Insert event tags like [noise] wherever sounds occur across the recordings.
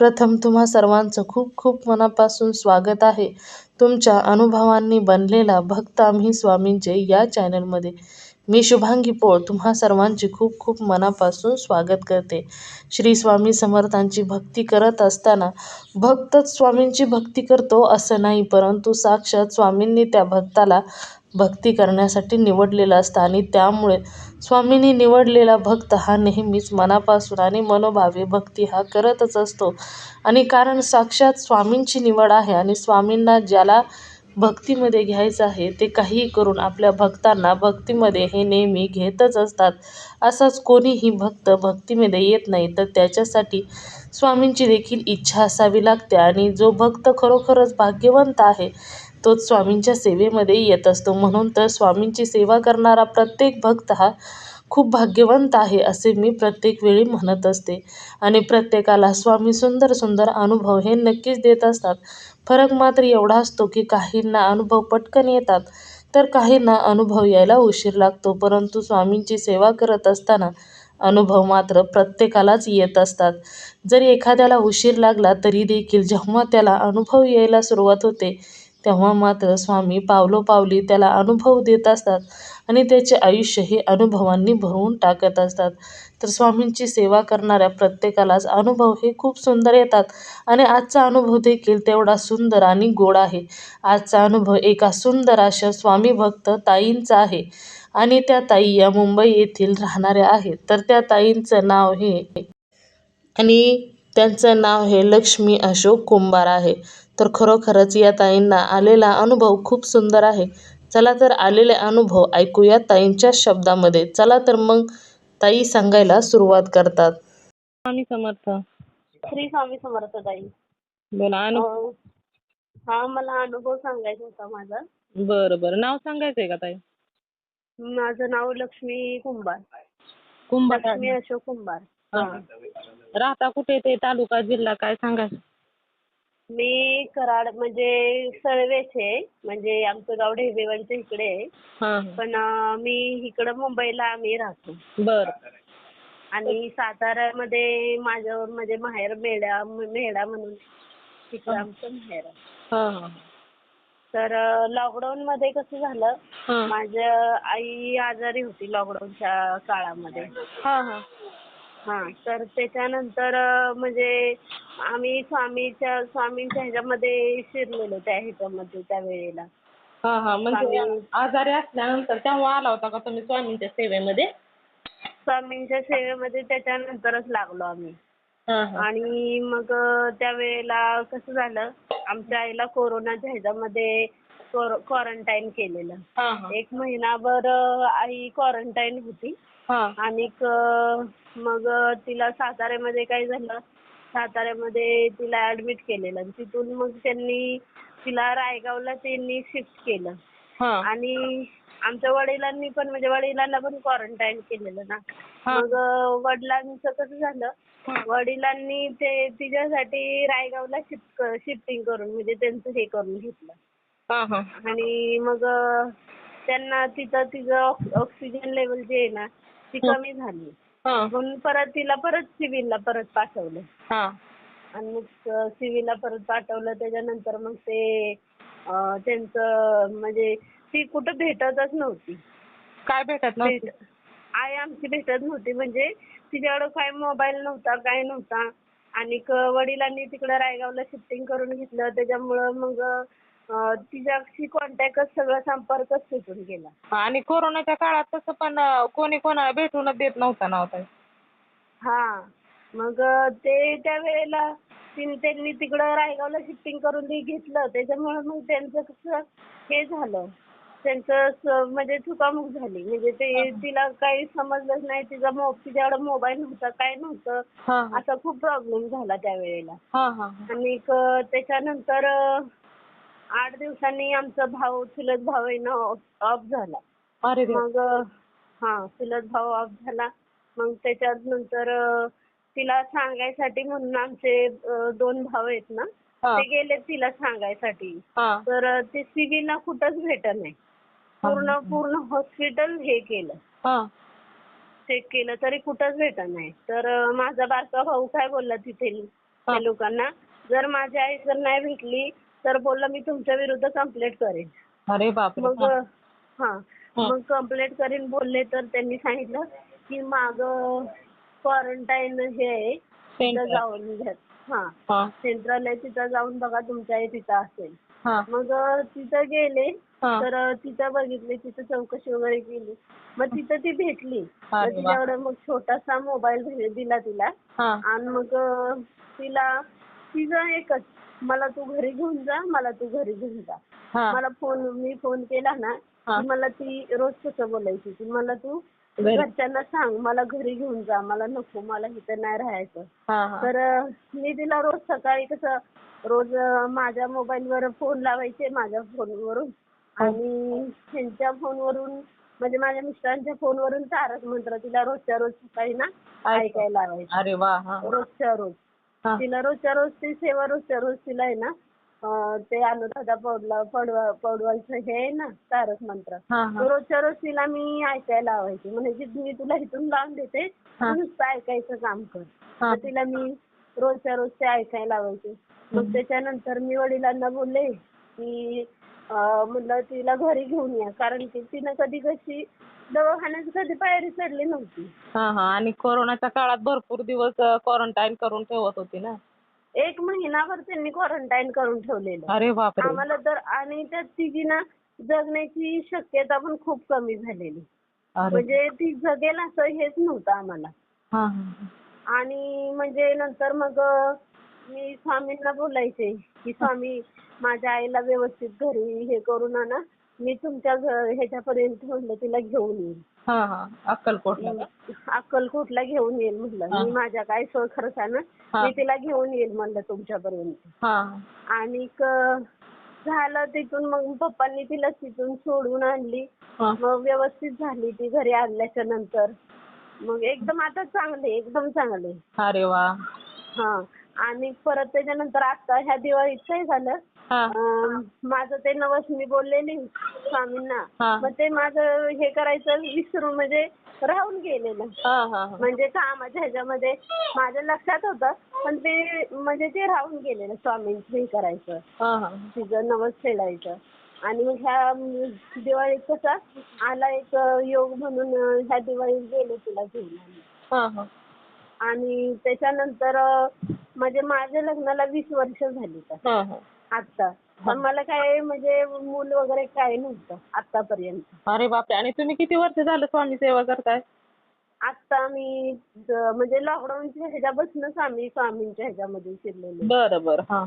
प्रथम तुम्हा सर्वांचं खूप खूप मनापासून स्वागत आहे. तुमच्या अनुभवांनी बनलेला भक्त आम्ही स्वामींचे या चॅनलमध्ये. मी शुभांगी पोळ तुम्हा सर्वांचे खूप खूप मनापासून स्वागत करते. श्री स्वामी समर्थांची भक्ती करत असताना भक्तच स्वामींची भक्ती करतो असं नाही परंतु साक्षात स्वामींनी त्या भक्ताला भक्ती करण्यासाठी निवडलेलं असतं आणि त्यामुळे स्वामींनी निवडलेला भक्त हा नेहमीच मनापासून आणि मनोभावे भक्ती हा करतच असतो. आणि कारण साक्षात स्वामींची निवड आहे आणि स्वामींना ज्याला भक्तीमध्ये घ्यायचं आहे ते काहीही करून आपल्या भक्तांना भक्तीमध्ये हे नेहमी घेतच असतात. असाच कोणीही भक्त भक्तीमध्ये येत नाही तर त्याच्यासाठी स्वामींची देखील इच्छा असावी लागते. आणि जो भक्त खरोखरच भाग्यवंत आहे तोच स्वामींच्या सेवेमध्ये येत असतो. म्हणून तर स्वामींची सेवा करणारा प्रत्येक भक्त हा खूप भाग्यवंत आहे असे मी प्रत्येक वेळी म्हणत असते. आणि प्रत्येकाला स्वामी सुंदर सुंदर अनुभव हे नक्कीच देत असतात. फरक मात्र एवढा असतो की काहींना अनुभव पटकन येतात तर काहींना अनुभव यायला उशीर लागतो. परंतु स्वामींची सेवा करत असताना अनुभव मात्र प्रत्येकालाच येत असतात. जरी एखाद्याला उशीर लागला तरी देखील जेव्हा त्याला अनुभव यायला सुरुवात होते तेव्हा मात्र स्वामी पावलोपावली त्याला अनुभव देत असतात आणि त्याचे आयुष्य हे अनुभवांनी भरवून टाकत असतात. तर स्वामींची सेवा करणाऱ्या प्रत्येकालाच अनुभव हे खूप सुंदर येतात आणि आजचा अनुभव देखील तेवढा सुंदर आणि गोड आहे. आजचा अनुभव एका सुंदर अशा स्वामी भक्त ताईंचा आहे आणि त्या ताई या मुंबई येथील राहणाऱ्या आहेत. तर त्या ताईंचं नाव हे आणि त्यांचं नाव हे लक्ष्मी अशोक कुंभार आहे. तर खरोखरच या ताईंना आलेला अनुभव खूप सुंदर आहे. चला तर आलेले अनुभव ऐकूया ताईंच्या शब्दामध्ये. चला तर मग ताई सांगायला सुरुवात करतात. स्वामी समर्थ. श्री स्वामी समर्थ ताई. बोला अनु अं, हा मला अनुभव सांगायचा होता माझा. बरं बरं. नाव सांगायचंय का ताई? माझं नाव लक्ष्मी कुंभार. कुंभार. लक्ष्मी अशोक कुंभार. हा. राहता कुठे ते तालुका जिल्हा काय सांगायचं मी कराड म्हणजे सळवेचे म्हणजे आमचं गाव ढेबेवाडीच्या इकडे आहे. हां पण अं, मी इकडं मुंबईला आम्ही राहतो. बरं. आणि साताऱ्यामध्ये माझं म्हणजे माहेर मेढा मेढा म्हणून तिकडं आमचं माहेर आहे. हां. हां तर लॉकडाऊन मध्ये कसं झालं? हां. माझ्या आई आजारी होती लॉकडाऊनच्या काळामध्ये. हां हां. हा. तर त्याच्यानंतर म्हणजे आम्ही स्वामीच्या स्वामींच्या ह्याच्यामध्ये शिरलेलो त्या ह्याच्यामध्ये त्या वेळेला. हां हां. म्हणजे आजारी असल्यानंतर तेव्हा आला होता का तुम्ही स्वामींच्या सेवेमध्ये? स्वामींच्या सेवेमध्ये त्याच्यानंतरच लागलो आम्ही. हां हां. आणि मग त्यावेळेला कसं झालं आमच्या आईला कोरोनाच्या ह्याच्यामध्ये क्वारंटाईन केलेलं. हां हां. एक महिनाभर आई क्वारंटाईन होती. आणि मग तिला साताऱ्यामध्ये काय झालं साताऱ्यामध्ये तिला ऍडमिट केलेलं आणि तिथून मग त्यांनी तिला रायगावला त्यांनी शिफ्ट केलं. आणि आमच्या वडिलांनी पण म्हणजे वडिलांना पण क्वारंटाईन केलेलं ना. मग वडिलांचं कसं झालं वडिलांनी ते तिच्यासाठी रायगावला शिफ्ट शिफ्टिंग करून म्हणजे त्यांचं हे करून घेतलं. आणि मग त्यांना तिथं तिचं ऑक्स- ऑक्सिजन लेवल जे आहे ना ती कमी झाली. म्हणून परत तिला परत सिव्हिलला परत पाठवलं. आणि मग सिव्हिलला परत पाठवलं. त्याच्यानंतर मग ते त्यांचं म्हणजे ती कुठं भेटतच नव्हती. काय भेटत भेट आई आमची भेटत नव्हती. म्हणजे तिच्याकडं काय मोबाईल नव्हता काय नव्हता. आणि वडिलांनी तिकडं रायगावला शिफ्टिंग करून घेतलं. त्याच्यामुळं मग अं, तिच्याशी कॉन्टॅक्टच सगळं संपर्कच सुटून गेला. आणि कोरोनाच्या काळात तसं पण अं, कोणी कोणाला भेटूनच देत नव्हता ना हो. हा मग ते त्या वेळेला तीन- त्यांनी तिकडं रायगावला शिफ्टिंग करून ते घेतलं. त्याच्यामुळे मग त्यांचं कसं हे झालं. त्यांचं स- म्हणजे चुकामुक झाली. म्हणजे ते तिला काही समजलंच नाही. तिचा मो तिच्याकडे मोबाईल नव्हता काय नव्हतं. हा. असा खूप प्रॉब्लेम झाला त्यावेळेला. हा हा आणि त्याच्यानंतर अ, आठ दिवसांनी आमचा भाऊ चुलत भाऊ आहे ना ऑफ झाला. अरे देवा. मग हा चुलत भाऊ ऑफ झाला. मग त्याच्यात नंतर अ, तिला सांगायसाठी म्हणून आमचे अ, दोन भाऊ आहेत ना हा. ते गेले तिला सांगायसाठी. हा. तर अ, ते सिव्हिलला कुठंच भेटत नाही. पूर्ण पूर्ण हॉस्पिटल हे केलं. हा. चेक केलं तरी कुठंच भेटत नाही. तर अ, माझा बारका भाऊ काय बोलला तिथे त्या लोकांना? जर माझी आई जर नाही भेटली तर बोलला मी तुमच्या विरुद्ध कंप्लेंट करेन. अरे बापरे मग हा. हा. मग कंप्लेंट करीन बोलले तर त्यांनी सांगितलं की माग क्वारंटाईन हे आहे तिथं. जाऊन घ्या. हा. हा. सेंट्रल आहे तिथं जाऊन बघा तुमच्या तिथं असेल. हा. मग तिथं गेले हा. तर तिथं बघितले तिथं चौकशी वगैरे केली. मग तिथं ती भेटली. मग अरे वा. तिच्याकडे मग छोटासा मोबाईल दिला तिला. हा. आणि मग तिला तिचं एकच मला तू घरी घेऊन जा मला तू घरी घेऊन जा. हा. मला फोन मी फोन केला ना हा. की मला ती रोज कसं बोलायची की मला तू घरी. घरच्यांना सांग मला घरी घेऊन जा मला नको मला इथं नाही राहायचं. हा हा. तर अ, मी तिला रोज सकाळी कसं रोज अ, माझ्या मोबाईलवर फोन लावायचे माझ्या फोनवरून आणि त्यांच्या फोनवरून म्हणजे माझ्या मिस्टरांच्या फोनवरून तारक मंत्र तिला रोजच्या रोज सकाळी ना ऐकायला लावायचे. अरे वा हा. रोजच्या रोज. हा. तिला रोजच्या रोज ती सेवा रोजच्या रोज तिला आहे ना ते अनुराधा पौडला पडवा पौडवालचं हे आहे ना तारक मंत्र. तो रोजच्या रोज तिला मी ऐकायला लावायचे. म्हणजे मी तुला इथून लावून देते. तू नुसतं ऐकायचं काम कर. तर तिला मी रोजच्या रोज ते ऐकायला लावायचे. मग त्याच्यानंतर मी वडिलांना बोलले की म्हणलं तिला घरी घेऊन या. कारण की तिनं कधी कशी दवाखान्यात कधी पायरी चढली नव्हती. हा हा. आणि कोरोनाच्या काळात भरपूर दिवस क्वारंटाईन करून ठेवत होती ना? एक महिनाभर त्यांनी क्वारंटाईन करून ठेवलेलं. अरे बापरे. आम्हाला तर आणि त्यात तिची ना जगण्याची शक्यता पण खूप कमी झालेली. अरे म्हणजे ती जगेल असं हेच नव्हतं आम्हाला. हा हा. आणि म्हणजे नंतर मग अ, मी स्वामींना बोलायचे की स्वामी माझ्या आईला व्यवस्थित घरी हे करून आणा. मी तुमच्या घ- ह्याच्यापर्यंत म्हणलं तिला घेऊन येईल हा हा. अक्कलकोटला का? अक्कलकोटला घेऊन येईल म्हणलं. मी माझ्या काय सोय खर्चानं हा. मी तिला घेऊन येईल म्हणलं तुमच्यापर्यंत. हा. आणि झालं तिथून मग पप्पांनी तिला तिथून सोडून आणली. हा. मग व्यवस्थित झाली ती घरी आणल्याच्या नंतर. मग एकदम आता चांगले एकदम चांगले. अरे वा. हा. आणि परत त्याच्यानंतर आता ह्या दिवाळीत काय झालं. माझं ते नवस मी बोललेली स्वामींना. मग ते माझं हे करायचं विसरून म्हणजे राहून गेलेलं. म्हणजे कामाच्या ह्याच्यामध्ये माझ्या लक्षात होतं पण ते म्हणजे ते राहून गेलेलं स्वामींचं हे करायचं. हा हा. तिचं नवस फेडायचं आणि मग ह्या दिवाळीत कसा आला एक योग म्हणून ह्या दिवाळीत गेले तिला घेऊन. हा हा. आणि त्याच्यानंतर म्हणजे माझ्या लग्नाला वीस वर्ष झाली. तर हा हा आता पण मला काय म्हणजे मूल वगैरे काय नव्हतं आतापर्यंत अरे बापरे. आणि तुम्ही किती वर्ष झालं स्वामी सेवा करताय? आता मी ज- म्हणजे लॉकडाऊनच्या ह्याच्यापासूनच आम्ही स्वामींच्या ह्याच्यामध्ये शिरलेलो बरं बरं. हा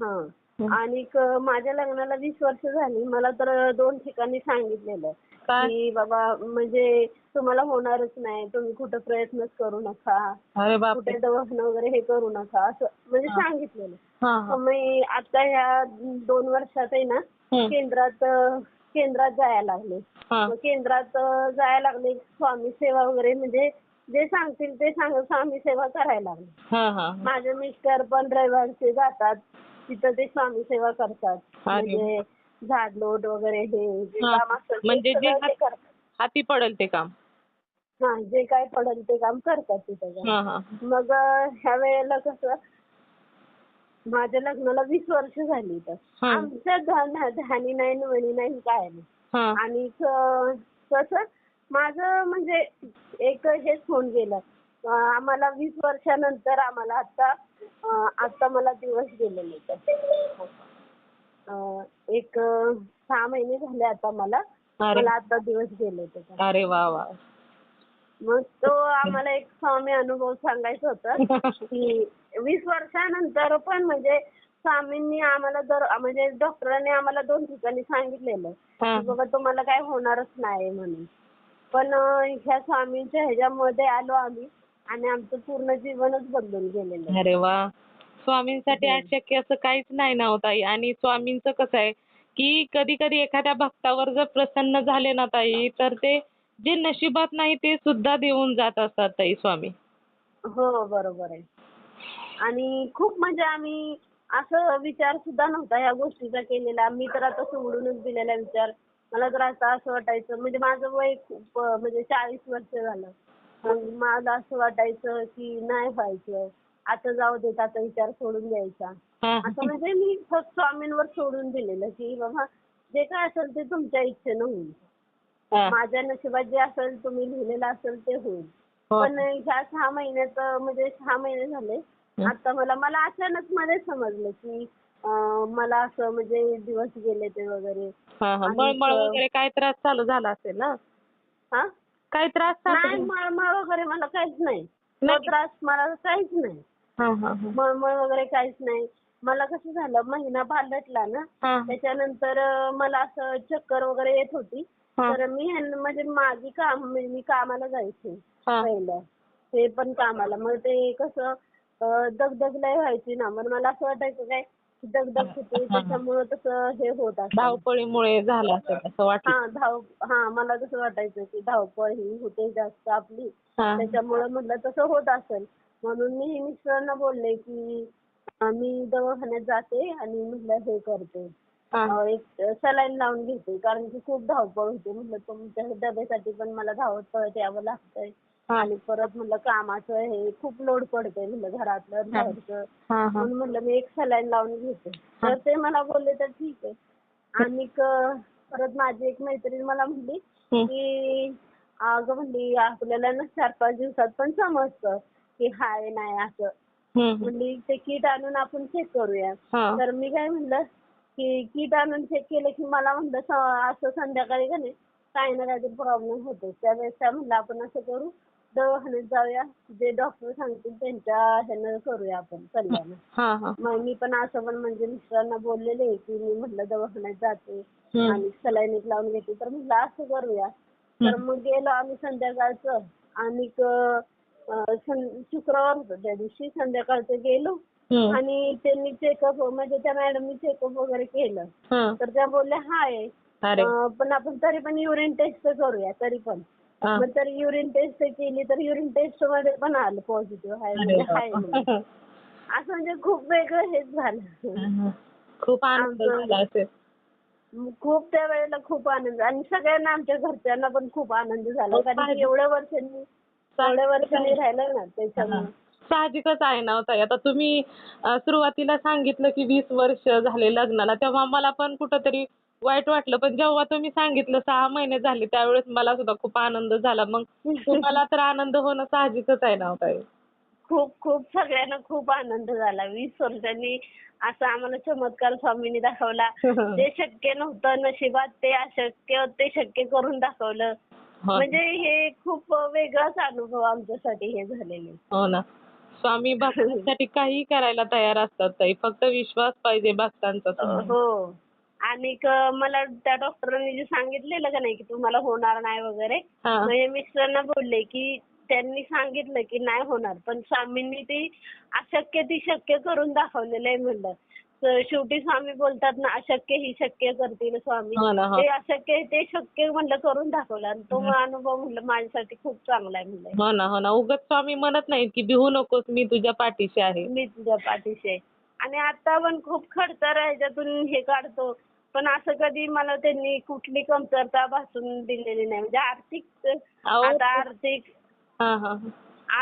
हा. आणि क- माझ्या लग्नाला वीस वर्ष झाली. मला तर दोन ठिकाणी सांगितलेलं काय की बाबा म्हणजे तुम्हाला होणारच नाही. तुम्ही कुठं प्रयत्नच करू नका. अरे बापरे. कुठे दवाखाना वगैरे हे करू नका. असं म्हणजे सांगितलेलं. हा हा. मग मी आता ह्या दोन वर्षात आहे ना हम्म. केंद्रात केंद्रात जायला लागले. हा. मग केंद्रात अ, जायला लागले. स्वामी सेवा वगैरे म्हणजे जे सांगतील ते सांग स्वामी सेवा करायला लागले. हा हा. माझे मिस्टर पण रविवारचे जातात. तिथं ते स्वामी सेवा करतात. अरे. म्हणजे झाडलोट वगैरे हे जे हा. काम ते म्हणजे जे सगळं ते करतात. हाती पडेल ते काम. हा जे काय पडेल ते काम करतात. हा हा. मग अ, ह्या वेळेला कसं माझ्या लग्नाला वीस वर्ष झाली तर हा. आमच्या धा- धानी नाही नवणी नाही काय नाही हा. आणि क- कसं माझं म्हणजे एक हेच होऊन गेलं. अं, आम्हाला वीस वर्षानंतर आम्हाला आता अं, आता मला दिवस गेलेले तर एक सहा महिने झाले आता मला. मला आता दिवस गेले त्याच्यात मग तो आम्हाला एक स्वामी अनुभव सांगायचा होता [laughs] की वीस वर्षानंतर पण म्हणजे स्वामींनी आम्हाला दर म्हणजे डॉक्टरांनी आम्हाला दोन ठिकाणी सांगितलेलं की बाबा तुम्हाला काय होणारच नाही म्हणून. पण ह्या स्वामींच्या ह्याच्यामध्ये आलो आम्ही आणि आमचं पूर्ण जीवनच बदलून गेलेलं स्वामींसाठी अशक्य असं काहीच नाही ना हो ताई. आणि स्वामींचं कसं आहे की कधी कधी एखाद्या भक्तावर जर प्रसन्न झाले ना ताई तर ते जे नशिबात नाही ते सुद्धा देऊन जात असतात ताई स्वामी. हो बरोबर आहे. आणि खूप म्हणजे आम्ही असं विचार सुद्धा नव्हता ह्या गोष्टीचा केलेला. मी तर आता सोडूनच दिलेला विचार. मला तर आता असं वाटायचं म्हणजे माझं वय खूप म्हणजे चाळीस वर्ष झालं. मला असं वाटायचं की नाही व्हायचं. आता जाऊ देत आता विचार सोडून द्यायचा. हा. असं म्हणजे मी फक्त स्वामींवर सोडून दिलेलं की बाबा जे काय असेल ते तुमच्या इच्छेनं होईल. माझ्या नशिबात जे असेल तुम्ही लिहिलेलं असेल ते होईल. हो. पण ह्या सहा महिन्यात म्हणजे सहा महिने झाले. आता मला मला अचानक मध्ये समजलं की मला असं म्हणजे दिवस गेले ते वगैरे. मळमळ वगैरे काय त्रास चालू झाला असेल ना? हा? काय त्रास नाही मळमळ वगैरे मला काहीच नाही. त्रास मला काहीच नाही. मळमळ वगैरे काहीच नाही. मला कसं झालं महिना पालटला ना त्याच्यानंतर मला असं चक्कर वगैरे येत होती. तर मी म्हणजे माझी काम म्हणजे मी कामाला जायचे. पहिलं. ते पण कामाला. मग ते कसं दगदग लय व्हायची ना. मग मला असं वाटायचं काय दगदग होते त्याच्यामुळं तसं हे होत असं धावपळीमुळे झालं असेल असं वाटलं. हा धाव हा मला तसं वाटायचं की धावपळ ही होते जास्त आपली. त्याच्यामुळं म्हटलं तसं होत असेल. म्हणून मी मिस्टरांना बोलले की मी दवाखान्यात जाते आणि म्हटलं हे करते. एक सलाईन लावून घेते कारण की खूप धावपळ होते. म्हटलं तुमच्या डब्यासाठी पण मला धावत पळत यावं लागतंय. आणि परत म्हटलं कामाचं हे खूप लोड पडतंय म्हटलं घरातलं हा. म्हणून म्हटलं मी एक सलाईन लावून घेते. तर ते मला बोलले तर ठीक आहे. आणि परत माझी एक मैत्रीण मला म्हणली. की अगं म्हणली आपल्याला ना चार पाच दिवसात पण समजतं. की हाय नाही असं. म्हणली ते किट आणून आपण चेक करूया. तर मी काय म्हणलं की किट आणून चेक केलं की मला म्हणलं असं संध्याकाळी का नाही काही ना काहीतरी प्रॉब्लेम होतो त्यावेळेस काय म्हणलं आपण असं करू दवाखान्यात जाऊया. जे डॉक्टर सांगतील त्यांच्या ह्यानं करूया आपण सल्ल्यानं. हा हा. मग मी पण असं पण म्हणजे मिस्टरांना बोललेले की मी म्हटलं दवाखान्यात जाते. आणि सलाईन लावून घेते. तर म्हटलं असं करूया. तर मग गेलो आम्ही संध्याकाळचं. आणि सं- शुक्रवार होतं त्या दिवशी संध्याकाळचं गेलो हम्म. आणि त्यांनी चेकअप म्हणजे त्या मॅडमनी चेकअप वगैरे केलं हा. तर त्या बोलल्या हाय अरे अं, पण आपण तरी पण युरिन टेस्ट करूया तरी पण हा. मग तर युरिन टेस्ट केली तर युरिन टेस्टमध्ये पण आलं पॉझिटिव्ह आहे अरे म्हणजे हाय. असं म्हणजे खूप वेगळं हेच झालं. खूप आनंद आमचं- झाला असेल खूप त्या वेळेला खूप आनंद आणि सगळ्यांना आमच्या घरच्यांना पण खूप आनंद झाला हो, कारण पाहिजे. एवढ्या वर्षांनी वर्षांनी राहिलं ना त्याच्यामुळे. साहजिकच आहे ना हो ताई. आता तुम्ही अं, सुरुवातीला सांगितलं की वीस वर्ष झाले लग्नाला. तेव्हा मला पण कुठंतरी वाईट वाटलं. पण जेव्हा तुम्ही सांगितलं सहा महिने झाले त्यावेळेस मला सुद्धा खूप आनंद झाला. मग तुम्हाला तर आनंद होणं साहजिकच आहे ना हो ताई? खूप खूप सगळ्यांना खूप आनंद झाला. वीस वर्षांनी असा आम्हाला चमत्कार स्वामींनी दाखवला. [laughs] जे शक्य नव्हतं नशिबात ते अशक्य ते शक्य करून दाखवलं. म्हणजे हे खूप वेगळाच अनुभव आमच्यासाठी हे झालेले. हो ना. स्वामी भक्तांसाठी [laughs] काही करायला तयार असतात ताई. फक्त विश्वास पाहिजे भक्तांचा. हो. आणि क- मला त्या डॉक्टरांनी जे सांगितलेलं का नाही की तुम्हाला होणार नाही वगैरे हा. म्हणजे मिस्टरांना बोलले की त्यांनी सांगितलं की नाही होणार. पण स्वामींनी ती अशक्य ती शक्य करून दाखवलेलं आहे म्हणलं. शेवटी स्वामी बोलतात ना अशक्य ही शक्य करतील स्वामी. हो ना, हो. ते अशक्य आहे ते शक्य म्हणलं करून दाखवलं. आणि तो अनुभव म्हणलं माझ्यासाठी खूप चांगला आहे म्हणलं. हो ना हो ना. उगाच स्वामी म्हणत नाहीत की भिवू नकोस मी तुझ्या पाठीशी आहे. मी तुझ्या पाठीशी आहे. आणि आता पण खूप खडतर ह्याच्यातून हे काढतो. पण असं कधी मला त्यांनी कुठली कमतरता भासून दिलेली नाही. म्हणजे आर्थिक अहो, आता आर्थिक हा हा.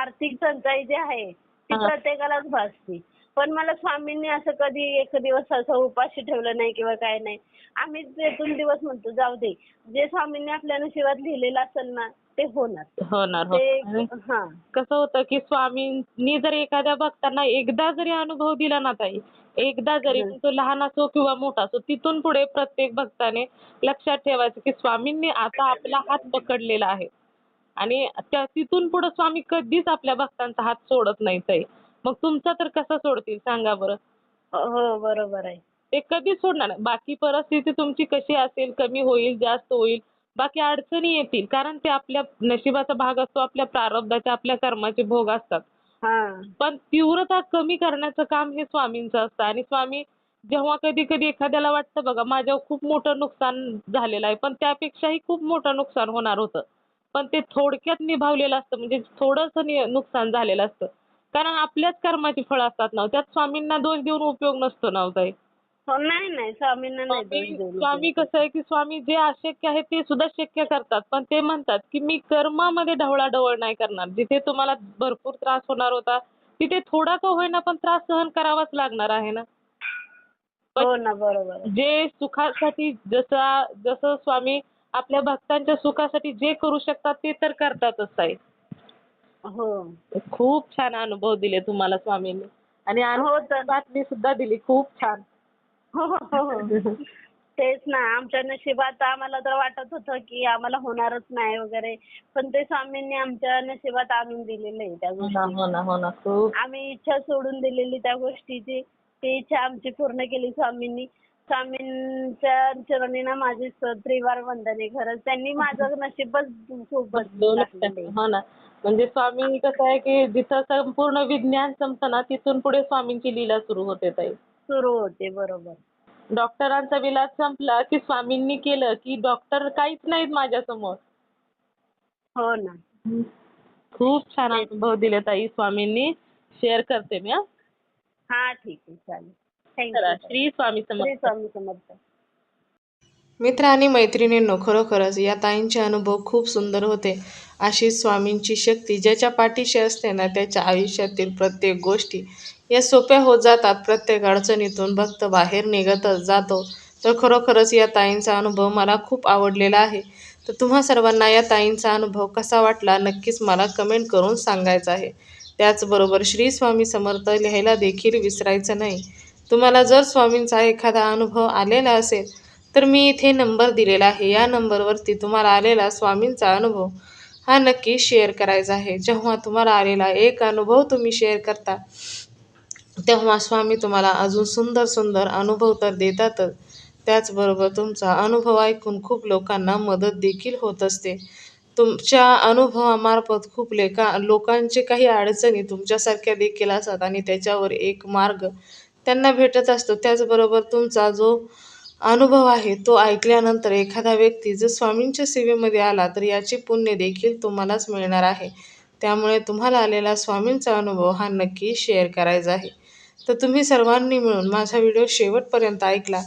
आर्थिक टंचाई जी आहे ती हा. प्रत्येकालाच भासते. पण मला स्वामींनी असं कधी एक दिवस असं उपाशी ठेवलं नाही किंवा काय नाही. आम्ही तेथून दिवस म्हणतो जाऊ दे. जे स्वामींनी आपल्या नशिबात लिहिलेलं असेल ना ते होणार. होणार हो ते हा. कसं होतं की स्वामींनी जर एखाद्या भक्तांना एकदा जरी अनुभव दिला ना ताई एकदा जरी तो लहान असो किंवा मोठा असो तिथून पुढे प्रत्येक भक्ताने लक्षात ठेवायचं की स्वामींनी आता आपला हात पकडलेला आहे. आणि त्या तिथून पुढे स्वामी कधीच आपल्या भक्तांचा हात सोडत नाही ताई. मग तुमचा तर कसा सोडतील? सांगा बरं. हो बरोबर आहे. ते कधीच सोडणार नाही. बाकी परिस्थिती तुमची कशी असेल कमी होईल जास्त होईल बाकी अडचणी येतील. कारण ते आपल्या नशिबाचा भाग असतो आपल्या प्रारब्धाचे आपल्या कर्माचे भोग असतात. हा. पण तीव्रता कमी करण्याचं काम हे स्वामींचं असतं. आणि स्वामी जेव्हा कधी कधी एखाद्याला वाटतं बघा माझ्यावर खूप मोठं नुकसान झालेलं आहे. पण त्यापेक्षाही खूप मोठं नुकसान होणार होतं. पण ते थोडक्यात निभावलेलं असतं. म्हणजे थोडंसं नुकसान झालेलं असतं. कारण आपल्याच कर्माची फळं असतात ना त्यात स्वामींना दोष देऊन उपयोग नसतो ना हो ताई. हो नाही नाही स्वामींना नाही दोष स्वामी कसं आहे की स्वामी जे अशक्य आहे ते सुद्धा शक्य करतात पण ते म्हणतात की मी कर्मामध्ये ढवळाढवळ नाही करणार. जिथे तुम्हाला भरपूर त्रास होणार होता तिथे थोडा का होईना पण त्रास सहन करावाच लागणार आहे ना. हो ना बरोबर. आहे. जे सुखासाठी जसा जसं स्वामी आपल्या भक्तांच्या सुखासाठी जे करू शकतात ते तर करतातच ताई. हो. खूप छान अनुभव दिले तुम्हाला स्वामींनी. आणि तर बातमी सुद्धा दिली खूप छान. हो हो हो तेच ना आमच्या नशिबात आम्हाला तर वाटत होतं की आम्हाला होणारच नाही वगैरे. पण ते स्वामींनी आमच्या नशिबात आणून दिलेलं आहे त्या गोष्टी. आम्ही इच्छा सोडून दिलेली त्या गोष्टीची. ती इच्छा आमची पूर्ण केली स्वामींनी. स्वामींच्या चरणी ना माझी त्रिवार वंदन खरंच. त्यांनी माझं नशीबच खूप बदलून. हो ना. म्हणजे स्वामी कसं आहे की जिथं संपूर्ण विज्ञान संपतं ना तिथून पुढे स्वामींची लीला सुरू होते ताई. सुरू होते बरोबर. डॉक्टरांचा विलास संपला की स्वामींनी केलं की डॉक्टर काहीच नाहीत माझ्यासमोर. हो ना. खूप छान अनुभव दिले ताई स्वामींनी. शेअर करते मी हा. हा ठीक आहे चालेल. श्री स्वामी श्री समर्थ. स्वामी समर्थ. मित्र आणि मैत्रिणींनो खरोखरच या ताईंचे अनुभव खूप सुंदर होते. अशी स्वामींची शक्ती ज्याच्या पाठीशी असते ना त्याच्या आयुष्यातील प्रत्येक गोष्टी या सोप्या होत जातात. प्रत्येक अडचणीतून भक्त बाहेर निघतच जातो. तर खरोखरच या ताईंचा अनुभव मला खूप आवडलेला आहे. तर तुम्हा सर्वांना या ताईंचा अनुभव कसा वाटला नक्कीच मला कमेंट करून सांगायचं आहे. त्याचबरोबर श्री स्वामी समर्थ लिहायला देखील विसरायचं नाही. तुम्हाला जर स्वामींचा एखादा अनुभव आलेला असेल तर मी इथे नंबर दिलेला आहे. या नंबरवरती तुम्हाला आलेला स्वामींचा अनुभव हा नक्की शेअर करायचा आहे. जेव्हा तुम्हाला आलेला एक अनुभव तुम्ही शेअर करता तेव्हा स्वामी तुम्हाला अजून सुंदर सुंदर अनुभव तर देतातच. त्याचबरोबर तुमचा अनुभव ऐकून खूप लोकांना मदत देखील होत असते. तुमच्या अनुभवामार्फत खूप लेखा लोकांचे काही अडचणी तुमच्यासारख्या देखील असतात आणि त्याच्यावर एक मार्ग त्यांना भेटत असतो. त्याचबरोबर तुमचा जो अनुभव आहे तो ऐकल्यानंतर एखादा व्यक्ती जर स्वामींच्या सेवेमध्ये आला तर याचे पुण्य देखील तुम्हालाच मिळणार आहे. त्यामुळे तुम्हाला आलेला स्वामींचा अनुभव हा नक्की शेअर करायचा आहे. तर तुम्ही सर्वांनी मिळून माझा व्हिडिओ शेवटपर्यंत ऐकला.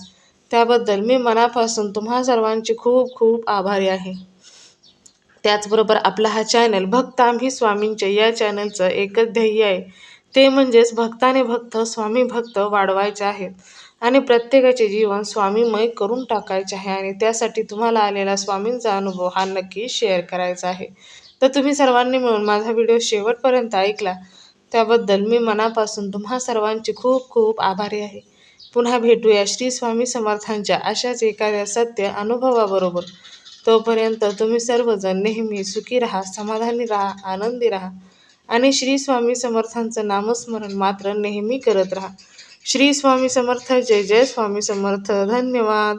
त्याबद्दल मी मनापासून तुम्हा सर्वांचे खूप खूप आभारी आहे. त्याचबरोबर आपला हा चॅनल भक्त आम्ही स्वामींचे या चॅनलचं एकच ध्येय आहे. ते म्हणजेच भक्ताने भक्त स्वामी भक्त वाढवायचे आहेत. आणि प्रत्येकाचे जीवन स्वामीमय करून टाकायचे आहे आणि त्यासाठी तुम्हाला आलेला स्वामींचा अनुभव हा नक्की शेअर करायचा आहे. तर तुम्ही सर्वांनी मिळून माझा व्हिडिओ शेवटपर्यंत ऐकला. त्याबद्दल मी मनापासून तुम्हा सर्वांची खूप खूप आभारी आहे. पुन्हा भेटूया श्री स्वामी समर्थांच्या अशाच एखाद्या सत्य अनुभवाबरोबर. तोपर्यंत तुम्ही सर्वजण नेहमी सुखी राहा समाधानी राहा आनंदी राहा. आणि श्री स्वामी समर्थांचं नामस्मरण मात्र नेहमी करत राहा. श्री स्वामी समर्थ जय जय स्वामी समर्थ. धन्यवाद.